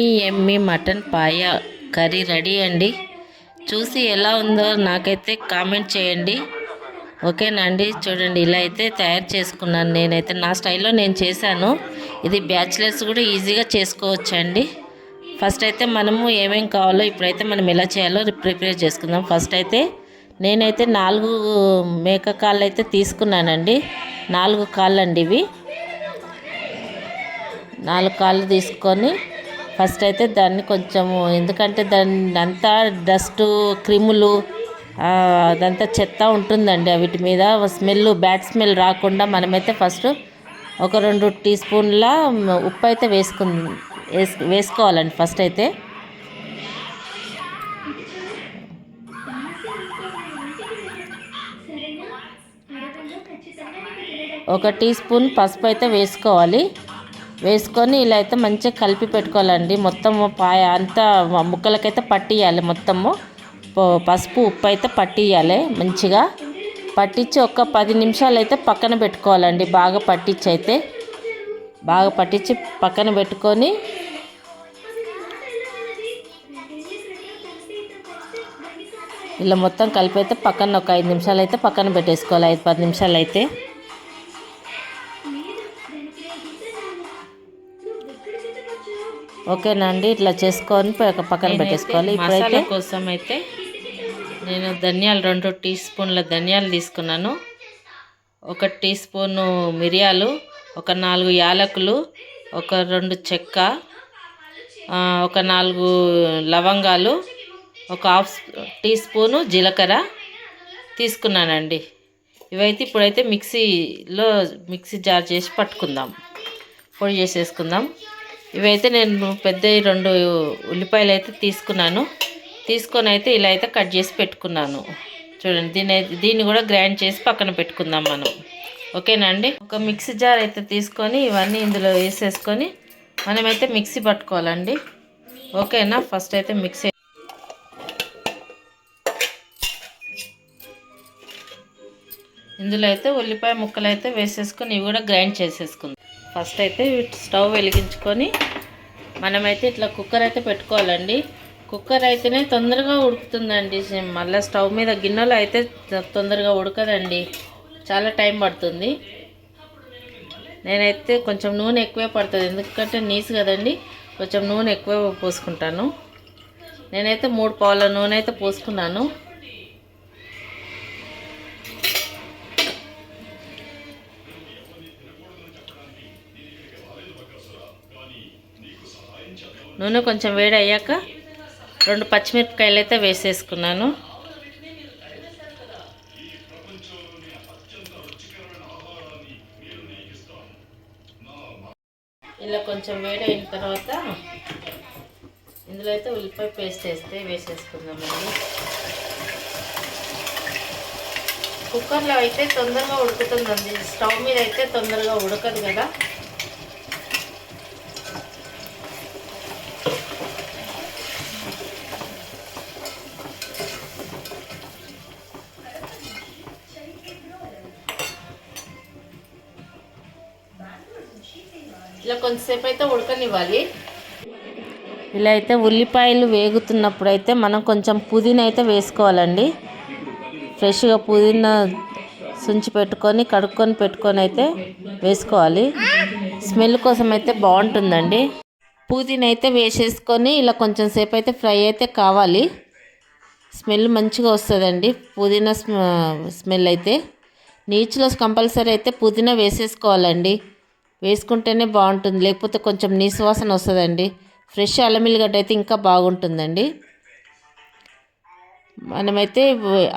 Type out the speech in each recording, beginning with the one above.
ఈ ఎమ్మి mutton paya curry ready అండి. చూసి ఎలా ఉందో నాకైతే కామెంట్ చేయండి. ఓకేనండి చూడండి ఇలా అయితే తయారు చేసుకున్నాను నేనైతే. నా స్టైల్లో నేను చేశాను. ఇది బ్యాచిలర్స్ కూడా ఈజీగా చేసుకోవచ్చు అండి ఫస్ట్ అయితే మనము ఏమేం కావాలో ఇప్పుడైతే మనం ఎలా చేయాలో ప్రిపేర్ చేసుకుందాం. ఫస్ట్ అయితే నేనైతే నాలుగు మేక కాళ్ళు అయితే తీసుకున్నానండి. నాలుగు కాళ్ళు అండి ఇవి. నాలుగు కాళ్ళు తీసుకొని ఫస్ట్ అయితే దాన్ని కొంచెము ఎందుకంటే దాన్ని అంతా డస్ట్ క్రిములు అదంతా చెత్త ఉంటుందండి వీటి మీద. స్మెల్ బ్యాడ్ స్మెల్ రాకుండా మనమైతే ఫస్ట్ ఒక రెండు టీ స్పూన్ల ఉప్పు అయితే వేసుకు వేసు వేసుకోవాలండి ఫస్ట్ అయితే. ఒక టీ స్పూన్ పసుపు అయితే వేసుకోవాలి. వేసుకొని ఇలా అయితే మంచిగా కలిపి పెట్టుకోవాలండి. మొత్తం పాయ అంతా ముక్కలకైతే పట్టియాలి మొత్తము. ప- పసుపు ఉప్పు అయితే పట్టియాలి మంచిగా. పట్టించి ఒక పది నిమిషాలు అయితే పక్కన పెట్టుకోవాలండి. బాగా పట్టించి అయితే బాగా పట్టించి పక్కన పెట్టుకొని ఇలా మొత్తం కలిపి అయితే పక్కన ఒక ఐదు నిమిషాలు అయితే పక్కన పెట్టేసుకోవాలి. ఐదు పది నిమిషాలు అయితే ఓకేనా అండి ఇట్లా చేసుకొని పక్క- పక్కన పెట్టేసుకోవాలి ఇప్పుడైతే. కోసం అయితే నేను ధనియాలు రెండు టీ స్పూన్ల ధనియాలు తీసుకున్నాను. ఒక టీ స్పూను మిరియాలు ఒక నాలుగు యాలకులు ఒక రెండు చెక్క ఒక నాలుగు లవంగాలు ఒక హాఫ్ టీ స్పూను జీలకర్ర తీసుకున్నానండి. ఇవైతే ఇప్పుడైతే మిక్సీలో మిక్సీ జార్ చేసి పట్టుకుందాం. పొడి చేసేసుకుందాం. ఇవైతే నేను పెద్ద రెండు ఉల్లిపాయలు అయితే తీసుకున్నాను. తీసుకొని అయితే ఇలా అయితే కట్ చేసి పెట్టుకున్నాను. చూడండి దీని అయితే దీన్ని కూడా గ్రైండ్ చేసి పక్కన పెట్టుకుందాం మనం. ఓకేనా అండి? ఒక మిక్సీ జార్ అయితే తీసుకొని ఇవన్నీ ఇందులో వేసేసుకొని మనమైతే మిక్సీ పట్టుకోవాలండి. ఓకేనా? ఫస్ట్ అయితే మిక్సీ ఇందులో అయితే ఉల్లిపాయ ముక్కలు అయితే వేసేసుకొని ఇవి కూడా గ్రైండ్ చేసేసుకుందాం. ఫస్ట్ అయితే స్టవ్ వెలిగించుకొని మనమైతే ఇట్లా కుక్కర్ అయితే పెట్టుకోవాలండి. కుక్కర్ అయితేనే తొందరగా ఉడుకుతుందండి మళ్ళీ స్టవ్ మీద గిన్నెలో అయితే తొందరగా ఉడకదండి. చాలా టైం పడుతుంది. నేనైతే కొంచెం నూనె ఎక్కువే పడుతుంది. ఎందుకంటే నీసు కదండి. కొంచెం నూనె ఎక్కువే పోసుకుంటాను. నేనైతే మూడు పావుల నూనె అయితే పోసుకున్నాను. నూనె కొంచెం వేడి అయ్యాక రెండు పచ్చిమిరపకాయలు అయితే వేసేసుకున్నాను. ఇలా కొంచెం వేడి అయిన తర్వాత ఇందులో అయితే ఉల్లిపాయ పేస్ట్ వేస్తే వేసేసుకుందామండి కుక్కర్లో అయితే తొందరగా ఉడుకుతుందండి. స్టవ్ మీద అయితే తొందరగా ఉడకదు కదా. ఇలా కొంతసేపు అయితే ఉడకనివ్వాలి. ఇలా అయితే ఉల్లిపాయలు వేగుతున్నప్పుడు అయితే మనం కొంచెం పుదీనా అయితే వేసుకోవాలండి. ఫ్రెష్గా పుదీనా సుంచి పెట్టుకొని కడుక్కొని పెట్టుకొని అయితే వేసుకోవాలి. స్మెల్ కోసం అయితే బాగుంటుందండి. పుదీనా అయితే వేసేసుకొని ఇలా కొంచెం సేపు అయితే ఫ్రై అయితే కావాలి. స్మెల్ మంచిగా వస్తుందండి. పుదీనా స్మెల్ అయితే. నీచులో కంపల్సరీ అయితే పుదీనా వేసేసుకోవాలండి. వేసుకుంటేనే బాగుంటుంది. లేకపోతే కొంచెం నీసువాసన వస్తుందండి. ఫ్రెష్ అల్లం వెల్లిగడ్డ అయితే ఇంకా బాగుంటుందండి. మనమైతే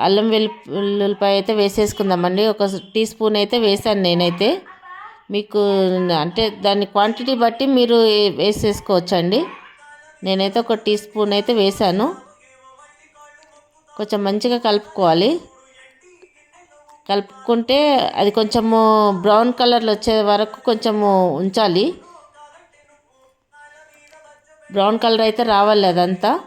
అల్లం వెల్లుల్లిపాయ అయితే వేసేసుకుందామండి. ఒక టీ స్పూన్ అయితే వేసాను నేనైతే. మీకు అంటే దాని క్వాంటిటీ బట్టి మీరు వేసేసుకోవచ్చండి. నేనైతే ఒక టీ స్పూన్ అయితే వేసాను కొంచెం మంచిగా కలుపుకోవాలి. కలుపుకుంటే అది కొంచెము బ్రౌన్ కలర్లో వచ్చే వరకు కొంచెము ఉంచాలి. బ్రౌన్ కలర్ అయితే రావాలి అదంతా.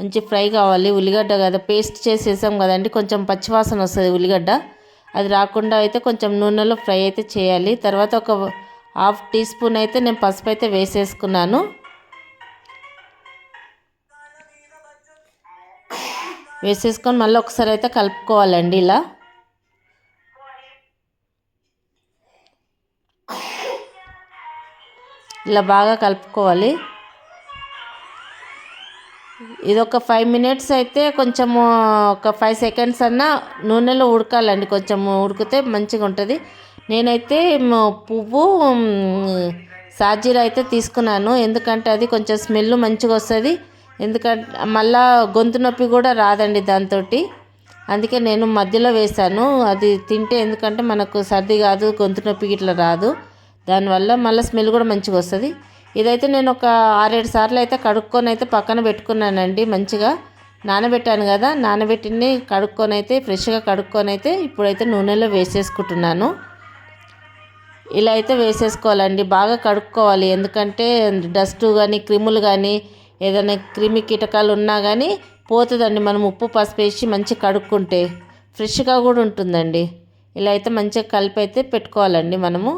మంచి ఫ్రై కావాలి. ఉల్లిగడ్డ కదా పేస్ట్ చేసేసాం కదండి కొంచెం పచ్చివాసన వస్తుంది ఉల్లిగడ్డ. అది రాకుండా అయితే కొంచెం నూనెలో ఫ్రై అయితే చేయాలి. తర్వాత ఒక హాఫ్ టీ స్పూన్ అయితే నేను పసుపు అయితే వేసేసుకున్నాను. వేసేసుకొని మళ్ళీ ఒకసారి అయితే కలుపుకోవాలండి ఇలా. ఇలా బాగా కలుపుకోవాలి. ఇది ఒక ఫైవ్ మినిట్స్ అయితే కొంచెము ఒక ఫైవ్ సెకండ్స్ అన్నా నూనెలో ఉడకాలండి. కొంచెం ఉడికితే మంచిగా ఉంటుంది. నేనైతే పువ్వు సాజీర అయితే తీసుకున్నాను. ఎందుకంటే అది కొంచెం స్మెల్ మంచిగా వస్తుంది. ఎందుకంటే మళ్ళా గొంతు నొప్పి కూడా రాదండి దాంతో అందుకే నేను మధ్యలో వేసాను అది తింటే ఎందుకంటే మనకు సర్ది కాదు గొంతు నొప్పి ఇట్లా రాదు. దానివల్ల మళ్ళీ స్మెల్ కూడా మంచిగా వస్తుంది. ఇదైతే నేను ఒక ఆరేడు సార్లు అయితే కడుక్కొని అయితే పక్కన పెట్టుకున్నానండి మంచిగా. నానబెట్టాను కదా నానబెట్టిని కడుక్కొని అయితే ఫ్రెష్గా కడుక్కొని అయితే ఇప్పుడైతే నూనెలో వేసేసుకుంటున్నాను. ఇలా అయితే వేసేసుకోవాలండి. బాగా కడుక్కోవాలి. ఎందుకంటే డస్ట్ కానీ క్రిములు కానీ ఏదైనా క్రిమి కీటకాలు ఉన్నా కానీ పోతుందండి. మనం ఉప్పు పసుపు వేసి మంచిగా కడుక్కుంటే ఫ్రెష్గా కూడా ఉంటుందండి. ఇలా అయితే మంచిగా కలిపి అయితే పెట్టుకోవాలండి మనము.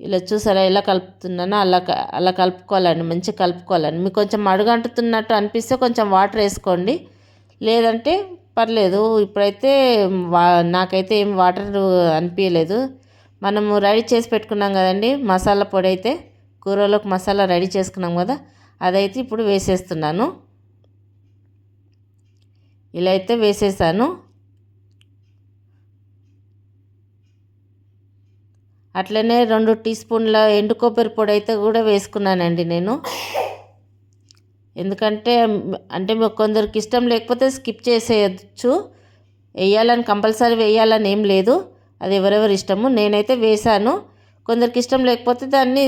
ఇలా చూసారా ఎలా కలుపుతున్నానో అలా అలా కలుపుకోవాలండి. మంచిగా కలుపుకోవాలండి. మీకు కొంచెం అడుగంటుతున్నట్టు అనిపిస్తే కొంచెం వాటర్ వేసుకోండి. లేదంటే పర్లేదు ఇప్పుడైతే వా నాకైతే ఏం వాటర్ అనిపించలేదు మనము రెడీ చేసి పెట్టుకున్నాం కదండి మసాలా పొడి అయితే. కూరలోకి మసాలా రెడీ చేసుకున్నాం కదా అదైతే ఇప్పుడు వేసేస్తున్నాను. ఇలా అయితే వేసేసాను. అట్లనే రెండు టీ స్పూన్ల ఎండు కొబ్బరి పొడి అయితే కూడా వేసుకున్నానండి నేను. ఎందుకంటే అంటే మీకు కొందరికి ఇష్టం లేకపోతే స్కిప్ చేసేయచ్చు. వేయాలని కంపల్సరీ వేయాలని ఏం లేదు. అది ఎవరెవరి ఇష్టము. నేనైతే వేశాను. కొందరికి ఇష్టం లేకపోతే దాన్ని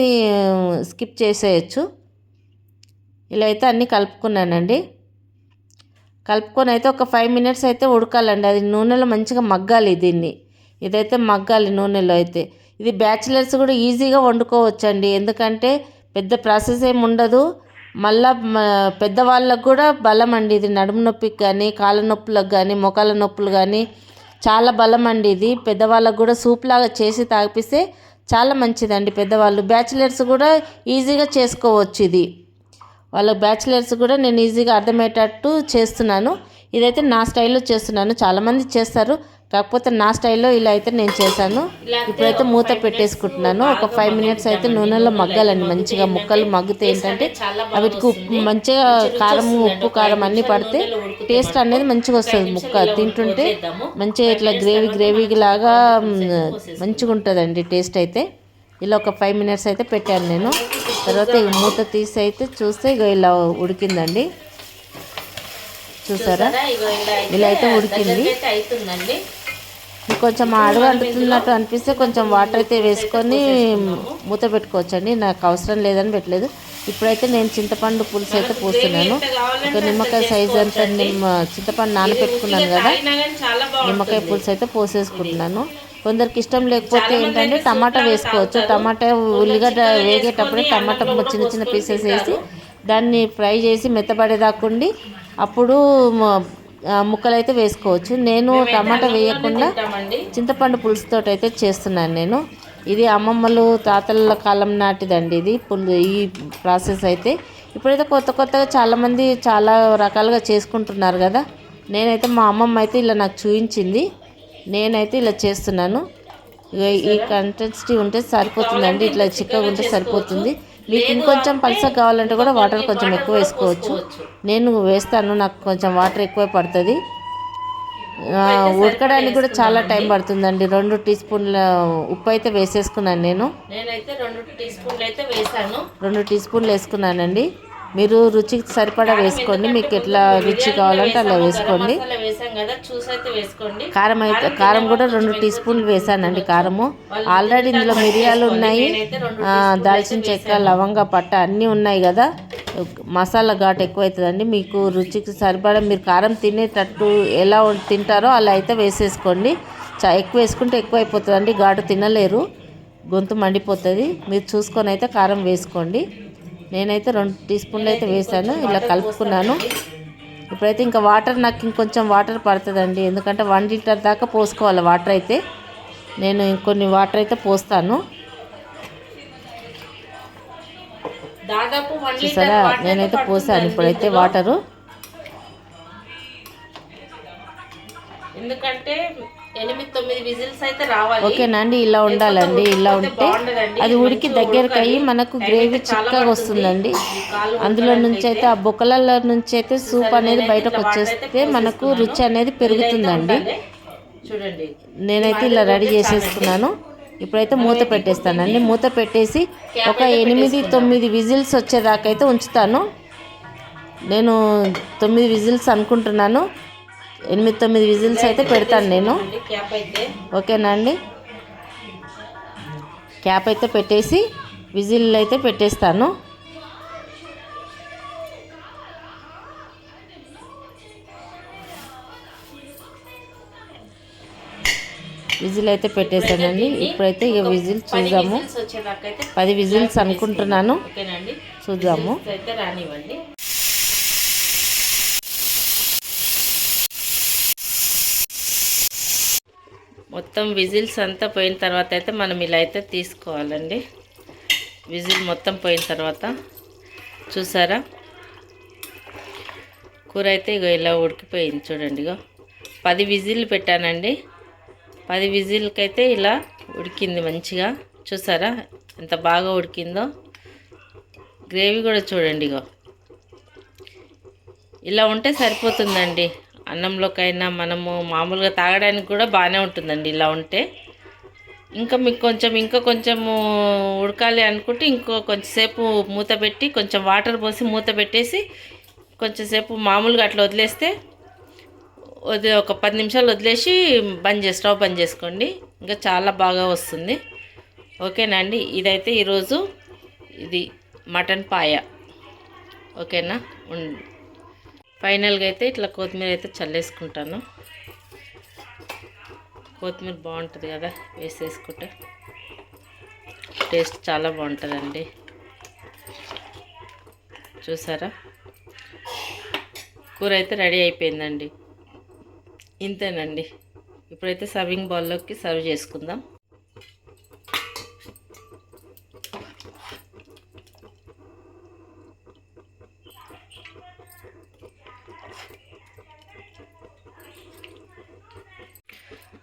స్కిప్ చేసేయచ్చు. ఇలా అయితే అన్నీ కలుపుకున్నానండి. కలుపుకొని అయితే ఒక ఫైవ్ మినిట్స్ అయితే ఉడకాలండి. అది నూనెలో మంచిగా మగ్గాలి దీన్ని. ఇదైతే మగ్గాలి నూనెలో అయితే. ఇది బ్యాచిలర్స్ కూడా ఈజీగా వండుకోవచ్చండి. ఎందుకంటే పెద్ద ప్రాసెస్ ఏమి ఉండదు. మళ్ళా పెద్దవాళ్ళకు కూడా బలం అండి ఇది. నడుము నొప్పికి కానీ కాళ్ళ నొప్పులకు కానీ మొఖాల నొప్పులు కానీ చాలా బలం అండి ఇది. పెద్దవాళ్ళకు కూడా సూప్ లాగా చేసి తాగిపిస్తే చాలా మంచిదండి పెద్దవాళ్ళు. బ్యాచిలర్స్ కూడా ఈజీగా చేసుకోవచ్చు ఇది. వాళ్ళ బ్యాచిలర్స్ కూడా నేను ఈజీగా అర్థమయ్యేటట్టు చేస్తున్నాను. ఇదైతే నా స్టైల్లో చేస్తున్నాను. చాలామంది చేస్తారు. కాకపోతే నా స్టైల్లో ఇలా అయితే నేను చేశాను. ఇప్పుడైతే మూత పెట్టేసుకుంటున్నాను. ఒక ఫైవ్ మినిట్స్ అయితే నూనెలో మగ్గాలండి. మంచిగా ముక్కలు మగ్గితే ఏంటంటే వీటికి ఉప్పు మంచిగా కారం ఉప్పు కారం అన్నీ పడితే టేస్ట్ అనేది మంచిగా వస్తుంది. ముక్క తింటుంటే మంచిగా ఇట్లా గ్రేవీ గ్రేవీ లాగా మంచిగా ఉంటుందండి టేస్ట్ అయితే. ఇలా ఒక ఫైవ్ మినిట్స్ అయితే పెట్టాను నేను. తర్వాత ఈ మూత తీసి అయితే చూస్తే ఇక ఇలా ఉడికిందండి. చూసారా? ఇలా అయితే ఉడికింది. కొంచెం అడుగు అంటుతున్నట్టు అనిపిస్తే కొంచెం వాటర్ అయితే వేసుకొని మూత పెట్టుకోవచ్చండి. నాకు అవసరం లేదని పెట్టలేదు. ఇప్పుడైతే నేను చింతపండు పులుసు అయితే పోస్తున్నాను. ఒక నిమ్మకాయ సైజ్ అంత నిమ్మ చింతపండు నానబెట్టుకున్నాను కదా. నిమ్మకాయ పులుసు అయితే పోసేసుకుంటున్నాను. కొందరికి ఇష్టం లేకపోతే ఏంటంటే టమాటా వేసుకోవచ్చు. టమాటా ఉల్లిగడ్డ వేగేటప్పుడే టమాటా చిన్న చిన్న పీసెస్ వేసి దాన్ని ఫ్రై చేసి మెత్తబడేదాకుండి అప్పుడు మ- ఆ, ముక్కలు అయితే వేసుకోవచ్చు. నేను టమాటా వేయకుండా చింతపండు పులుసుతో అయితే చేస్తున్నాను నేను. ఇది అమ్మమ్మలు తాతల కాలం నాటిదండి ఇది. పుల్ ఈ ప్రాసెస్ అయితే ఇప్పుడైతే కొత్త కొత్తగా చాలామంది చాలా రకాలుగా చేసుకుంటున్నారు కదా. నేనైతే మా అమ్మమ్మ అయితే ఇలా నాకు చూపించింది నేనైతే ఇలా చేస్తున్నాను. ఈ కంటెన్సిటీ ఉంటే సరిపోతుందండి. ఇట్లా చిక్కగా ఉంటే సరిపోతుంది. మీకు ఇంకొంచెం పలసగా కావాలంటే కూడా వాటర్ కొంచెం ఎక్కువ వేసుకోవచ్చు. నేను వేస్తాను. నాకు కొంచెం వాటర్ ఎక్కువ పడుతుంది. ఉడకడానికి కూడా చాలా టైం పడుతుందండి. రెండు టీ స్పూన్ల ఉప్పు అయితే వేసేసుకున్నాను నేను. నేనైతే రెండు టీ స్పూన్లు అయితే వేసాను. రెండు టీ స్పూన్లు వేసుకున్నానండి. మీరు రుచికి సరిపడా వేసుకోండి. మీకు ఎట్లా రుచి కావాలంటే అలా వేసుకోండి. కారం అయితే కారం కూడా రెండు టీ స్పూన్లు వేసానండి కారము. ఆల్రెడీ ఇందులో మిరియాలు ఉన్నాయి. దాల్చిన చెక్క లవంగ పట్ట అన్నీ ఉన్నాయి కదా. మసాలా ఘాటు ఎక్కువ అవుతుందండి మీకు రుచికి సరిపడా మీరు కారం తినేటట్టు ఎలా తింటారో అలా అయితే వేసేసుకోండి. చా ఎక్కువ వేసుకుంటే ఎక్కువ అయిపోతుందండి ఘాటు తినలేరు. గొంతు మండిపోతుంది. మీరు చూసుకొని అయితే కారం వేసుకోండి. నేనైతే రెండు టీ స్పూన్లు అయితే వేసాను ఇలా కలుపుకున్నాను. ఇప్పుడైతే ఇంకా వాటర్ నాకు ఇంకొంచెం వాటర్ పడుతుందండి. ఎందుకంటే వన్ లీటర్ దాకా పోసుకోవాలి వాటర్ అయితే. నేను ఇంకొన్ని వాటర్ అయితే పోస్తాను. చూసారా? వాటర్ నేనైతే పోసాను ఇప్పుడైతే. వాటరు. ఎందుకంటే ఎనిమిది తొమ్మిది విజిల్స్ అయితే రావాలి. ఓకేనా అండి ఇలా ఉండాలండి ఇలా ఉంటే. అది ఉడికి దగ్గరకు అయ్యి. మనకు గ్రేవీ చిక్కగా. వస్తుందండి. అందులో నుంచి అయితే ఆ బొక్కలలో నుంచి అయితే సూప్ అనేది బయటకు వచ్చేస్తే మనకు రుచి అనేది పెరుగుతుందండి. చూడండి. నేనైతే ఇలా రెడీ చేసేసుకున్నాను ఇప్పుడైతే మూత పెట్టేస్తానండి. మూత పెట్టేసి ఒక ఎనిమిది తొమ్మిది విజిల్స్ వచ్చేదాకా అయితే ఉంచుతాను. నేను తొమ్మిది విజిల్స్ అనుకుంటున్నాను. ఎనిమిది తొమ్మిది విజిల్స్ అయితే పెడతాను నేను. ఓకేనా అండి? క్యాప్ అయితే పెట్టేసి విజిల్ అయితే పెట్టేస్తాను. విజిల్ అయితే పెట్టేశానండి. ఇప్పుడైతే ఇక విజిల్ చూద్దాము. పది విజిల్స్ అనుకుంటున్నాను. చూద్దాము విజిల్స్ అయితే రానివ్వండి మొత్తం విజిల్స్ అంతా పోయిన తర్వాత అయితే మనం ఇలా అయితే తీసుకోవాలండి. విజిల్ మొత్తం పోయిన తర్వాత చూసారా? కూర అయితే ఇగో ఇలా ఉడికిపోయింది చూడండి ఇగో. పది విజిల్ పెట్టానండి. పది విజిల్కి అయితే ఇలా ఉడికింది మంచిగా. చూసారా? ఎంత బాగా ఉడికిందో. గ్రేవీ కూడా చూడండి ఇగో. ఇలా ఉంటే సరిపోతుందండి. అన్నంలోకైనా మనము మామూలుగా తాగడానికి కూడా బాగానే ఉంటుందండి ఇలా ఉంటే. ఇంకా మీకు కొంచెం ఇంకా కొంచెము ఉడకాలి అనుకుంటే ఇంకో కొంచెంసేపు మూత పెట్టి కొంచెం వాటర్ పోసి మూత పెట్టేసి కొంచెంసేపు మామూలుగా అట్లా వదిలేస్తే వదిలే ఒక పది నిమిషాలు వదిలేసి బంద్ చేసి స్టవ్ బంద్ చేసుకోండి. ఇంకా చాలా బాగా వస్తుంది. ఓకేనా అండి? ఇదైతే ఈరోజు ఇది మటన్ పాయ. ఓకేనా? ఉం- ఫైనల్గా అయితే ఇట్లా కొత్తిమీర అయితే చల్లేసుకుంటాను. కొత్తిమీర బాగుంటుంది కదా వేసేసుకుంటే. టేస్ట్ చాలా బాగుంటుందండి. చూసారా? కూర అయితే రెడీ అయిపోయిందండి. ఇంతేనండి. ఇప్పుడైతే సర్వింగ్ బౌల్లోకి సర్వ్ చేసుకుందాం.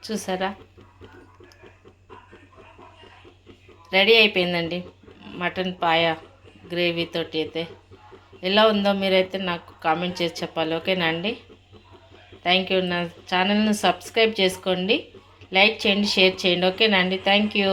చూసారా? రెడీ అయిపోయిందండి. మటన్ పాయ గ్రేవీ తోటి అయితే. ఎలా ఉందో మీరైతే నాకు కామెంట్ చేసి చెప్పాలి. ఓకేనా అండి? థ్యాంక్ యూ నా ఛానల్ని సబ్స్క్రైబ్ చేసుకోండి. లైక్ చేయండి షేర్ చేయండి. ఓకేనా అండి? Thank you